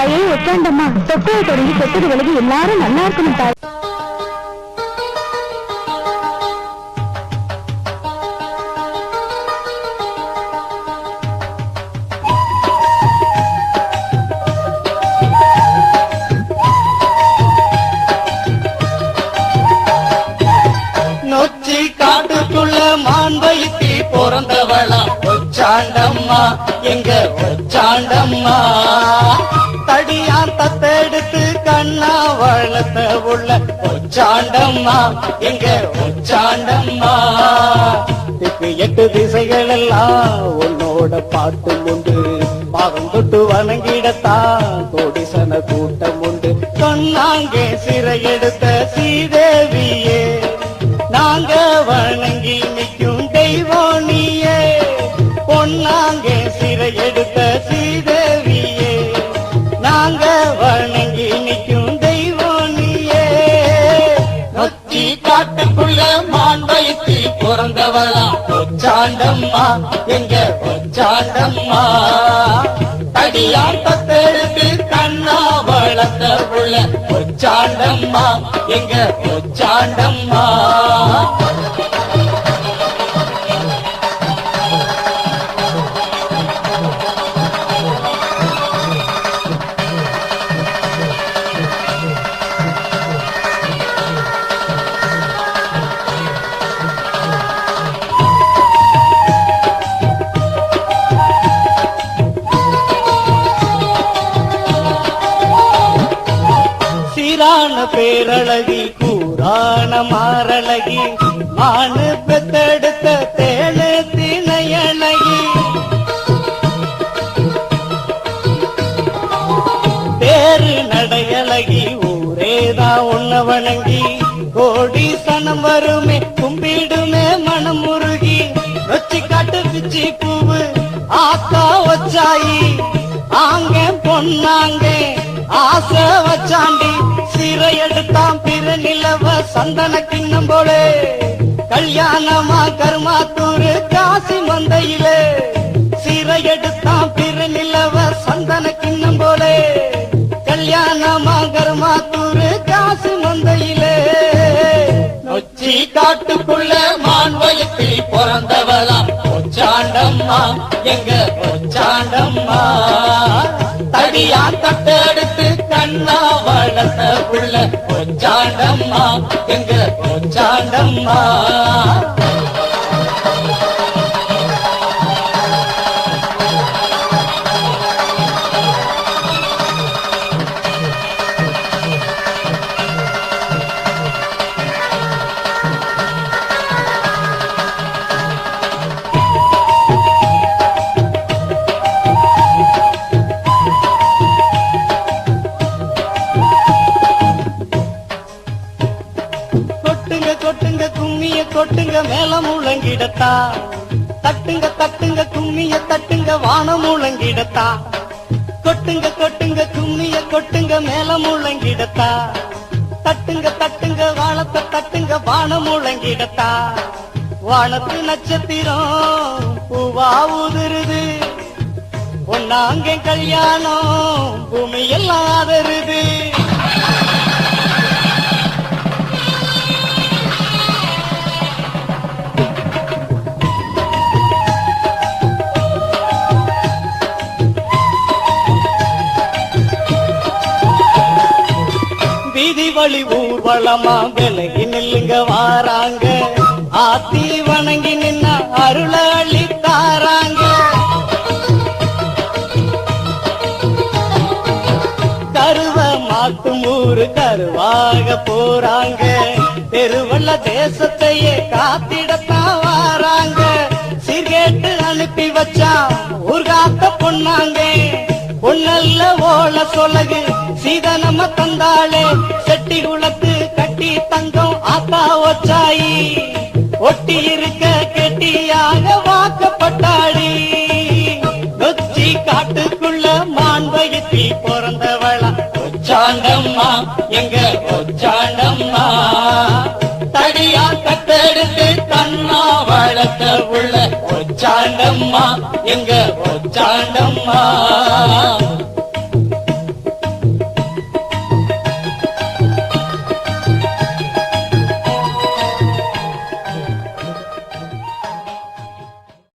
தாயே ஒற்றாண்டம்மா தொக்கையை தொடங்கி தொட்டது விலகி எல்லாரும் நல்லா இருக்கணும் தாய். நொச்சி காட்டுக்குள்ள பிறந்தவளா. ஒச்சாண்டம்மா எங்க ஒச்சாண்டம்மா? தடியான் தத்தெடுத்து கண்ணா வளர்த்த உள்ள உச்சாண்டம்மா. எங்க உச்சாண்டம்மா? திக்கு எட்டு திசைகள் எல்லாம் உன்னோட பாட்டு உண்டு. பாகம் தொட்டு வணங்கிடத்தான் கோடிசன கூட்டம் உண்டு. சொன்னாங்கே சிறை எடுத்த சீதேவியே நாங்க வணங்கி நிற்கும் தெய்வம் நீயே. பொன்னாங்கே சிறை எடுத்த பிறந்தவளா? பொச்சாண்டம்மா எங்க பொச்சாண்டம்மா தடியான் தத்தெடுத்து கண்ணா வளர்த்த உள்ள பொச்சாண்டம்மா எங்க பொச்சாண்டம்மா சீரான பேரழகி கூறான மாரழகி மானு பெத்தெடுத்த தேனு திணையழகி. பேரு நடையழகி ஊரேதான் உன்ன வணங்கி கோடி சனம் வருமே கும்பிடுமே மனம் முருகி வச்சு காட்டு பிச்சி பூவு ஆத்தா வச்சாயி. ஆங்க பொன்னாங்க ஆசை வச்சாண்டி. சிறை எடுத்தாம் பிற நிலவ சந்தன கிண்ணம் போலே. கல்யாணமா கருமாத்தூரு காசி மந்தையிலே. சிறை எடுத்தாம் பிற நிலவ சந்தன கிண்ணம் போலே. கல்யாணமா கருமாத்தூரு காசி மந்தையிலே. நொச்சி காட்டுக்குள்ள மான்வயத்தில் பிறந்தவளாம். ஒச்சாண்டம்மா எங்க ஒச்சாண்டம்மா தடியான் தட்டடு கண்ணா வளர்த்த உள்ள கொஞ்சாண்டம்மா. எங்க கொஞ்சாண்டம்மா? தட்டுங்க மேல முழங்கிடத்தா? தட்டுங்க தட்டுங்க கும்மிய தட்டுங்க வானம் முழங்கிடத்தா? கொட்டுங்க கொட்டுங்க கும்மிய கொட்டுங்க மேல முழங்கிடத்தா? தட்டுங்க தட்டுங்க வானத்தை தட்டுங்க வானம் முழங்கிடத்தா? வானத்து நட்சத்திரம் பூவா உதிருது. பொன்னாங்க கல்யாணம் பூமி எல்லாம் ஆதருது வீதி வழி ஊர்வலமா? விலகி நில்லுங்க வாராங்க. ஆத்தி வணங்கி நின்ன அருள அள்ளி தாராங்க கருவ மாட்டும் ஊரு கருவாக போறாங்க. தெருவல்ல தேசத்தையே காத்திடத்தான் வாராங்க. சீர்கேட்டு அனுப்பி வச்சா ஓல சொலகு நம்ம தந்தாளே. செட்டி குளத்து கட்டி தங்கம் ஆத்தா வச்சாயி ஒட்டி இருக்க கெட்டியாக வாக்கப்பட்டாடி நொச்சி காட்டுக்குள்ள மான் வயிற்றி பிறந்தவளா. ஒச்சாண்டம்மா எங்க ஒச்சாண்டம்மா. தடியா கத்தெடுத்து தன்னா வளர்த்த உள்ள ஒச்சாண்டம்மா எங்க ஒச்சாண்டம்மா.